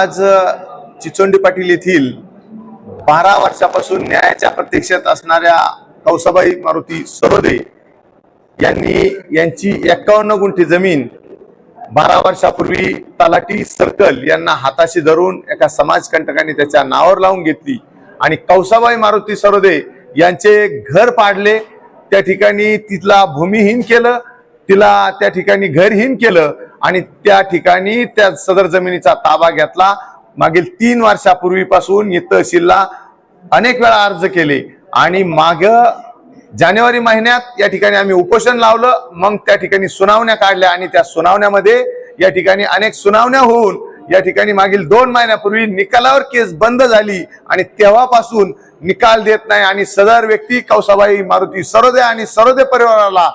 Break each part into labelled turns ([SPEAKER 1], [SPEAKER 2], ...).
[SPEAKER 1] आज चिचोंडी पाटील येथील बारा वर्षापासून न्यायाच्या प्रतीक्षेत असणाऱ्या कौसाबाई मारुती सरोदे यांनी यांची एक्कावन्न गुंठी जमीन बारा वर्षापूर्वी तलाठी सर्कल यांना हाताशी धरून एका समाजकंटकाने त्याच्या नावावर लावून घेतली आणि कौसाबाई मारुती सरोदे यांचे घर पाडले. त्या ठिकाणी तिथला भूमिहीन केलं तिला त्या ठिकाणी घरहीन केलं. आणि त्या ठिकाणी त्या सदर जमिनीचा ताबा घेतला. मागील तीन वर्षापूर्वीपासून या तहसीलला अनेक वेळा अर्ज केले. आणि माग जानेवारी महिन्यात या ठिकाणी आम्ही उपोषण लावलं. मग त्या ठिकाणी सुनावण्या काढल्या आणि त्या सुनावण्यामध्ये या ठिकाणी अनेक सुनावण्या होऊन या ठिकाणी मागील दोन महिन्यापूर्वी निकालावर केस बंद झाली आणि तेव्हापासून निकाल देत नाही आणि सदर व्यक्ती कौसाबाई मारुती सरोदे आणि सरोदे परिवाराला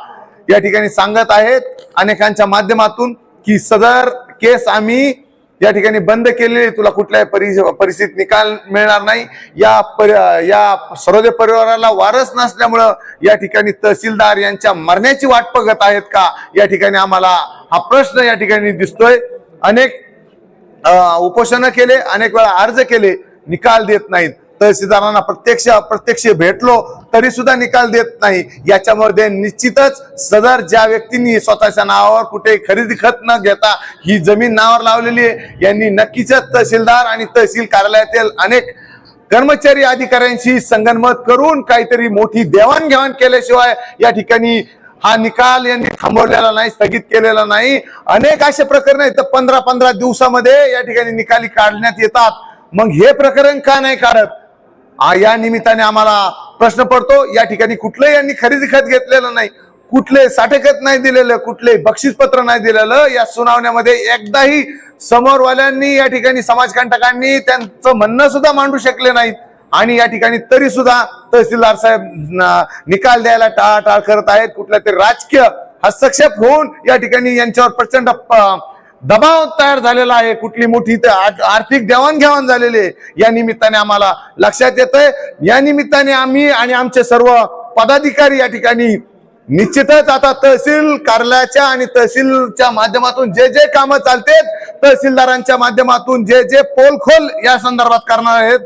[SPEAKER 1] या ठिकाणी सांगत आहेत. अनेकांच्या माध्यमातून की सदर केस आम्ही या ठिकाणी बंद केलेली तुला कुठल्याही परि- परिस्थितीत निकाल मिळणार नाही. या पर या सरोदे परिवाराला वारस नसल्यामुळं या ठिकाणी तहसीलदार यांच्या मरण्याची वाट बघत आहेत का? या ठिकाणी आम्हाला हा प्रश्न या ठिकाणी दिसतोय. अनेक उपोषणं केले अनेक वेळा अर्ज केले निकाल देत नाहीत. तहसीलदारांना प्रत्यक्ष अप्रत्यक्ष भेटलो तरी सुद्धा निकाल देत नाही. याच्यामध्ये निश्चितच सदर ज्या व्यक्तींनी स्वतःच्या नावावर कुठे खरेदी खत न घेता ही जमीन नावावर लावलेली आहे यांनी नक्कीच तहसीलदार आणि तहसील कार्यालयातील अनेक कर्मचारी अधिकाऱ्यांशी संगनमत करून काहीतरी मोठी देवाणघेवाण केल्याशिवाय या ठिकाणी हा निकाल यांनी थांबवलेला नाही स्थगित केलेला नाही. अनेक असे प्रकरण आहेत तर पंधरा पंधरा दिवसामध्ये या ठिकाणी निकाली काढण्यात येतात. मग हे प्रकरण का नाही काढत? या निमित्ताने आम्हाला प्रश्न पडतो या ठिकाणी कुठलंही यांनी खरेदी खत घेतलेलं नाही कुठले साठेखत नाही दिलेलं कुठले बक्षीसपत्र नाही दिलेलं या सुनावण्यामध्ये एकदाही समोरवाल्यांनी या ठिकाणी समाजकंटकांनी त्यांचं म्हणणं सुद्धा मांडू शकले नाहीत. आणि या ठिकाणी तरी सुद्धा तहसीलदार साहेब निकाल द्यायला टाळाटाळ करत आहेत. कुठल्या तरी राजकीय हस्तक्षेप होऊन या ठिकाणी यांच्यावर प्रचंड दबाव तयार झालेला आहे. कुठली मोठी आ- आर्थिक देवाणघेवाण झालेली आहे. या निमित्ताने आम्हाला लक्षात येत या निमित्ताने आम्ही आणि आमचे सर्व पदाधिकारी या ठिकाणी निश्चितच आता तहसील कार्यालयाच्या आणि तहसीलच्या माध्यमातून जे जे कामं चालतात तहसीलदारांच्या माध्यमातून जे जे पोलखोल या संदर्भात करणार आहेत